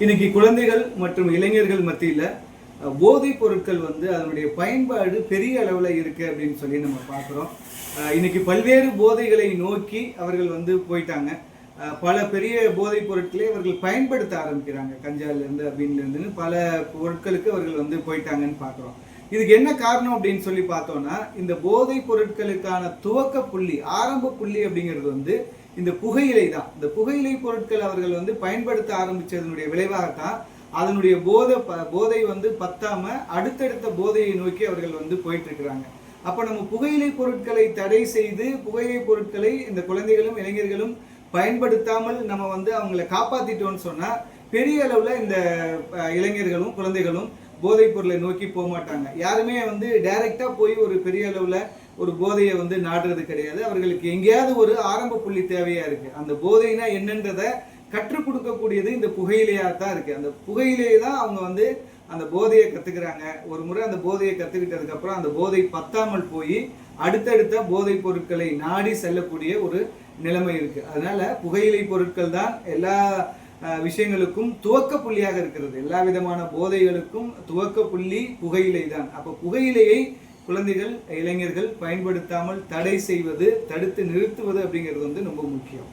இன்னைக்கு குழந்தைகள் மற்றும் இளைஞர்கள் மத்தியில் போதைப் பொருட்கள் வந்து அதனுடைய பயன்பாடு பெரிய அளவில் இருக்கு அப்படின்னு சொல்லி நம்ம பார்க்குறோம். இன்னைக்கு பல்வேறு போதைகளை நோக்கி அவர்கள் வந்து போயிட்டாங்க. அஹ், பல பெரிய போதைப் பொருட்களை அவர்கள் பயன்படுத்த ஆரம்பிக்கிறாங்க. கஞ்சாலேருந்து அப்படின்லேருந்துன்னு பல பொருட்களுக்கு அவர்கள் வந்து போயிட்டாங்கன்னு பார்க்குறோம். இதுக்கு என்ன காரணம் அப்படின்னு சொல்லி பார்த்தோம்னா இந்த போதைப் பொருட்களுக்கான துவக்க புள்ளி ஆரம்ப புள்ளி அப்படிங்கிறது வந்து இந்த புகையிலை தான். இந்த புகையிலை பொருட்கள் அவர்கள் வந்து பயன்படுத்த ஆரம்பித்ததனுடைய விளைவாகத்தான் அதனுடைய போதை ப- போதை வந்து பத்தாம அடுத்தடுத்த போதையை நோக்கி அவர்கள் வந்து போயிட்டு இருக்கிறாங்க நம்ம புகையிலை பொருட்களை தடை செய்து புகையிலை பொருட்களை இந்த குழந்தைகளும் இளைஞர்களும் பயன்படுத்தாமல் நம்ம வந்து அவங்கள காப்பாற்றிட்டோம்னு சொன்னால் பெரிய அளவில் இந்த இளைஞர்களும் குழந்தைகளும் போதைப் பொருளை நோக்கி போக மாட்டாங்க யாருமே வந்து டைரெக்டாக போய் ஒரு பெரிய அளவில் ஒரு போதையை வந்து நாடுறது கிடையாது. அவர்களுக்கு எங்கேயாவது ஒரு ஆரம்ப புள்ளி தேவையா இருக்கு. அந்த போதைனா என்னன்றதை கற்றுக் கொடுக்கக்கூடியது இந்த புகையிலையா தான் இருக்கு. அந்த புகையிலையை தான் அவங்க வந்து அந்த போதையை கத்துக்கிறாங்க. ஒரு முறை அந்த போதையை கத்துக்கிட்டதுக்கு அப்புறம் அந்த போதை பத்தாமல் போய் அடுத்தடுத்த போதைப் பொருட்களை நாடி செல்லக்கூடிய ஒரு நிலைமை இருக்கு. அதனால புகையிலை பொருட்கள் தான் எல்லா விஷயங்களுக்கும் துவக்க புள்ளியாக இருக்கிறது. எல்லா விதமான போதைகளுக்கும் துவக்க புள்ளி புகையிலை தான். அப்ப புகையிலையை குழந்தைகள் இளைஞர்கள் பயன்படுத்தாமல் தடை செய்வது தடுத்து நிறுத்துவது அப்படிங்கிறது வந்து ரொம்ப முக்கியம்.